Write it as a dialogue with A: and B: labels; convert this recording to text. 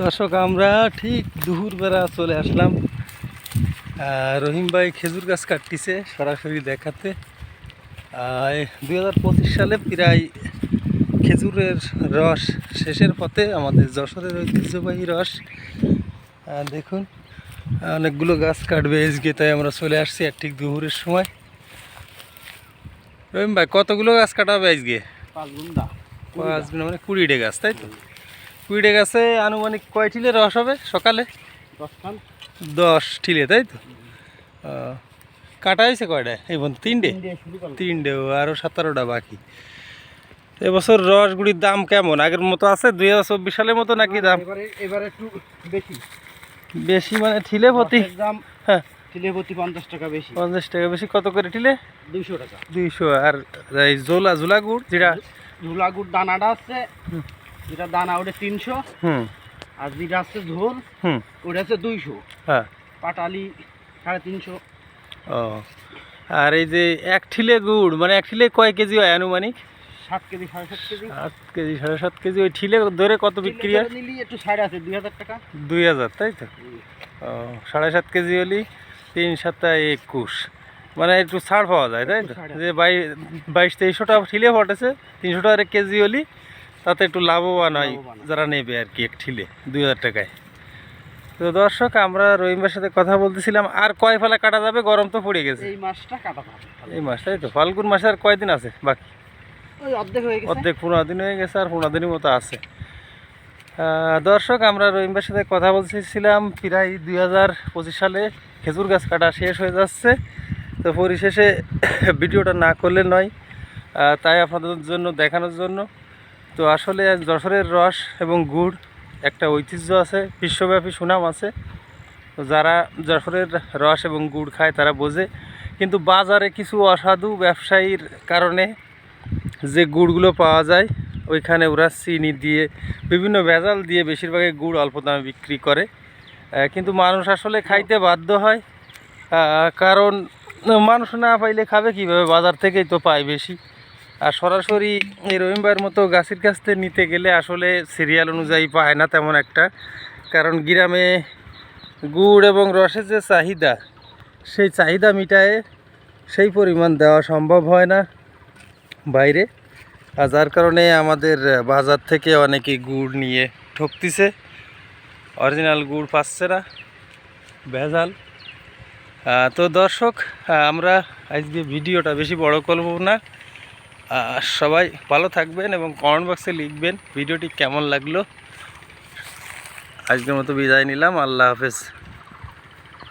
A: দর্শক আমরা ঠিক দুপুরবেলা চলে আসলাম। রহিম ভাই খেজুর গাছ কাটতিছে সরাসরি দেখাতে। দুই হাজার পঁচিশ সালে প্রায় খেজুরের রস শেষের পথে আমাদের যশোরের ঐতিহ্যবাহী রস। দেখুন অনেকগুলো গাছ কাটবে এসগে তাই আমরা চলে আসছি আর ঠিক দুপুরের সময়। রহিম ভাই কতগুলো গাছ কাটাবে আজকে?
B: পাঁচ গুন্ডা
A: পাঁচ দিন মানে কুড়িটে গাছ তাই তো? কুড়িটে গাছে আনুমানিক কয় ঠিলে রস হবে সকালে? দশ ঠিলে তাই তো? কাটা হয়েছে কয়টা? এই বন্ধু তিনটে? তিনটে ও আরও সতেরোটা বাকি। এবছর রসগুলির দাম কেমন? আগের মতো আছে দুই হাজার চব্বিশ সালের মতো নাকি দাম?
B: এবারে এবারে একটু বেশি।
A: বেশি মানে ঠিলে প্রতি?
B: দাম
A: হ্যাঁ।
B: কিলো প্রতি পঞ্চাশ টাকা বেশি।
A: পঞ্চাশ টাকা বেশি কত করে ঠিলে
B: দুইশো টাকা।
A: দুইশো আর এই জোলা জোলা গুড় যেটা?
B: ঝুলা গুড় দানাটা আছে যেটা দানা ওটা তিনশো। আর যেটা আছে ঝোল ওটা আছে দুইশো।
A: হ্যাঁ।
B: পাটালি সাড়ে তিনশো।
A: ও। আর এই যে এক ঠিলে গুড় মানে এক ঠিলে কয় কেজি হয় আনুমানিক?
B: সাত কেজি সাড়ে সাত কেজি।
A: সাত কেজি সাড়ে সাত কেজি। ওই ঠিলে ধরে কত বিক্রি হয়?
B: নিলি একটু সাইড আছে দুই হাজার টাকা।
A: দুই হাজার তাই তো? ও সাড়ে সাত কেজি হলি তিন সাতটা একুশ। মানে একটু ছাড় পাওয়া যায় তাই তো? যে বাইশ তেইশশো টাকা ঠিলে ফটেছে তিনশো টাকা কেজি হলি তাতে একটু লাভবান হয় যারা নেবে আর কি এক ঠিলে দুই হাজার টাকায়। তো দর্শক আমরা রহিমের সাথে কথা বলতেছিলাম আর কয় ফেলা কাটা যাবে? গরম তো পড়ে গেছে।
B: এই মাসটা কাটা
A: এই মাস তাই তো ফাল্গুন মাসে আর কয়দিন আছে বাকি?
B: অর্ধেক
A: অর্ধেক পনেরো দিন হয়ে গেছে আর পনেরো দিনের মতো আছে। দর্শক আমরা রহিমবার সাথে কথা বলতেছিলাম প্রায় দুই হাজার পঁচিশ সালে খেজুর গাছ কাটা শেষ হয়ে যাচ্ছে। তো পরিশেষে ভিডিওটা না করলে নয় তাই আপনাদের জন্য দেখানোর জন্য তো আসলে যশোরের রস এবং গুড় একটা ঐতিহ্য আছে, বিশ্বব্যাপী সুনাম আছে। তো যারা যশোরের রস এবং গুড় খায় তারা বোঝে। কিন্তু বাজারে কিছু অসাধু ব্যবসায়ীর কারণে যে গুড়গুলো পাওয়া যায়, ওইখানে ওরা চিনি দিয়ে, বিভিন্ন ভেজাল দিয়ে বেশিরভাগই গুড় অল্প দামে বিক্রি করে। কিন্তু মানুষ আসলে খাইতে বাধ্য হয়। কারণ মানুষ না পাইলে খাবে কীভাবে? বাজার থেকেই তো পায় বেশি। আর সরাসরি এই রহিমবার মতো গাছের কাছ থেকে নিতে গেলে আসলে সিরিয়াল অনুযায়ী পায় না তেমন একটা। কারণ গ্রামে গুড় এবং রসের যে চাহিদা, সেই চাহিদা মিটায়ে সেই পরিমাণ দেওয়া সম্ভব হয় না বাইরে। আর যার কারণে আমাদের বাজার থেকে অনেকে গুড় নিয়ে ঠকতিছে। অরিজিনাল গুড় পাচ্ছে না, ভেজাল। তো দর্শক আমরা আজকে ভিডিওটা বেশি বড় করব না। সবাই ভালো থাকবেন এবং কমেন্ট বক্সে লিখবেন ভিডিওটি কেমন লাগল। আজকের মতো বিদায় নিলাম, আল্লাহ হাফেজ।